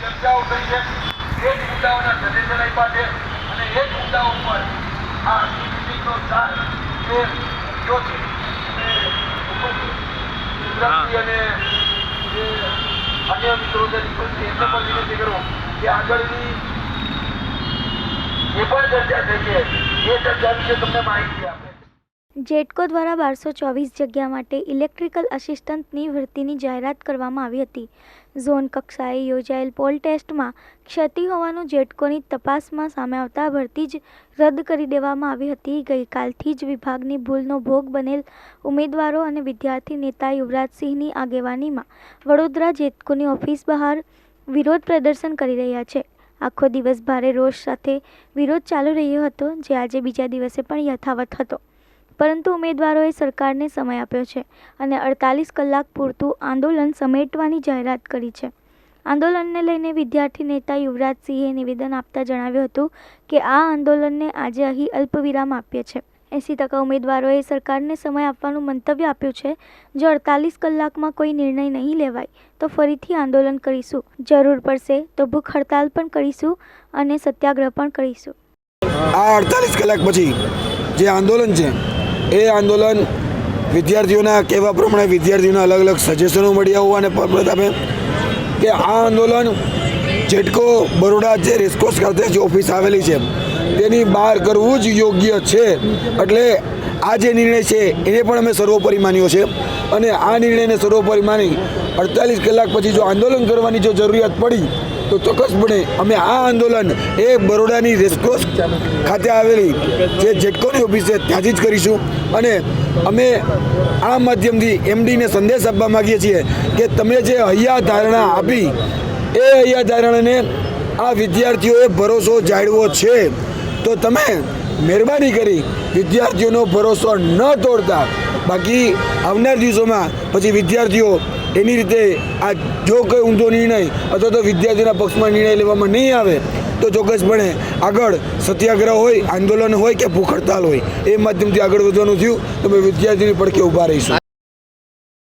ચર્ચાઓ કરી છે. એ જ મુદ્દાઓના સજેશન આપ્યા છે અને એ જ મુદ્દાઓ પર આ મિટિંગનો સાર એ જો છે અને અને જે અન્ય મિત્રો છે દીપકજી, એમને પણ વિનંતી કરું કે આગળની જે પણ ચર્ચા થઈ છે એ ચર્ચા વિશે તમને માહિતી જેટકો દ્વારા બારસો ચોવીસ જગ્યા માટે ઇલેક્ટ્રિકલ આસિસ્ટન્ટની ભરતીની જાહેરાત કરવામાં આવી હતી. ઝોન કક્ષાએ યોજાયેલ પોલ ટેસ્ટમાં ક્ષતિ હોવાનું જેટકોની તપાસમાં સામે આવતા ભરતી જ રદ કરી દેવામાં આવી હતી. ગઈકાલથી જ વિભાગની ભૂલનો ભોગ બનેલ ઉમેદવારો અને વિદ્યાર્થી નેતા યુવરાજસિંહની આગેવાનીમાં વડોદરા જેટકોની ઓફિસ બહાર વિરોધ પ્રદર્શન કરી રહ્યા છે. આખો દિવસ ભારે રોષ સાથે વિરોધ ચાલુ રહ્યો હતો, જે આજે બીજા દિવસે પણ યથાવત હતો. પરંતુ ઉમેદવારોએ સરકારને સમય આપ્યો છે અને અડતાલીસ કલાક પૂરતું આંદોલન સમેટવાની જાહેરાત કરી છે. આંદોલનને લઈને વિદ્યાર્થી નેતા યુવરાજસિંહે નિવેદન આપતા જણાવ્યું હતું કે આ આંદોલનને આજે અહીં અલ્પવિરામ આપીએ છે. એંસી ટકા ઉમેદવારોએ સરકારને સમય આપવાનું મંતવ્ય આપ્યું છે. જો અડતાલીસ કલાકમાં કોઈ નિર્ણય નહીં લેવાય, તો ફરીથી આંદોલન કરીશું. જરૂર પડશે તો ભૂખ હડતાલ પણ કરીશું અને સત્યાગ્રહ પણ કરીશું. આ અડતાલીસ કલાક પછી જે આંદોલન છે એ આંદોલન વિદ્યાર્થીઓના કહેવા પ્રમાણે વિદ્યાર્થીઓના અલગ અલગ સજેશનો મળ્યા હોવાને પ્રતાપે કે આ આંદોલન જેટકો બરોડા જે રેસકોર્સ ખાતે જે ઓફિસ આવેલી છે, તેની બહાર કરવું જ યોગ્ય છે. એટલે આ જે નિર્ણય છે, એને પણ અમે સર્વોપરી માન્યો છે. અને આ નિર્ણયને સર્વોપરી માની અડતાલીસ કલાક પછી જો આંદોલન કરવાની જો જરૂરિયાત પડી તો ચોક્કસપણે અમે આ આંદોલન એ બરોડાની રેસકોર્સ ખાતે આવેલી જે જેટકોની ઓફિસ છે ત્યાંથી જ કરીશું. અને અમે આ માધ્યમથી એમડીને સંદેશ આપવા માગીએ છીએ કે તમે જે હૈયા ધારણા આપી, એ હૈયા ધારણાને આ વિદ્યાર્થીઓએ ભરોસો જાળવો છે, તો તમે મહેરબાની કરી વિદ્યાર્થીઓનો ભરોસો ન તોડતા. બાકી આવનાર દિવસોમાં પછી વિદ્યાર્થીઓ એની રીતે આ જો કોઈ ઊંધો નિર્ણય અથવા તો વિદ્યાર્થીના પક્ષમાં નિર્ણય લેવામાં નહીં આવે, તો ચોક્કસપણે આગળ સત્યાગ્રહ હોય, આંદોલન હોય કે ભૂખ હડતાલ હોય, એ માધ્યમથી આગળ વધવાનું થયું. તો અમે વિદ્યાર્થીની પડખે ઊભા રહીશું.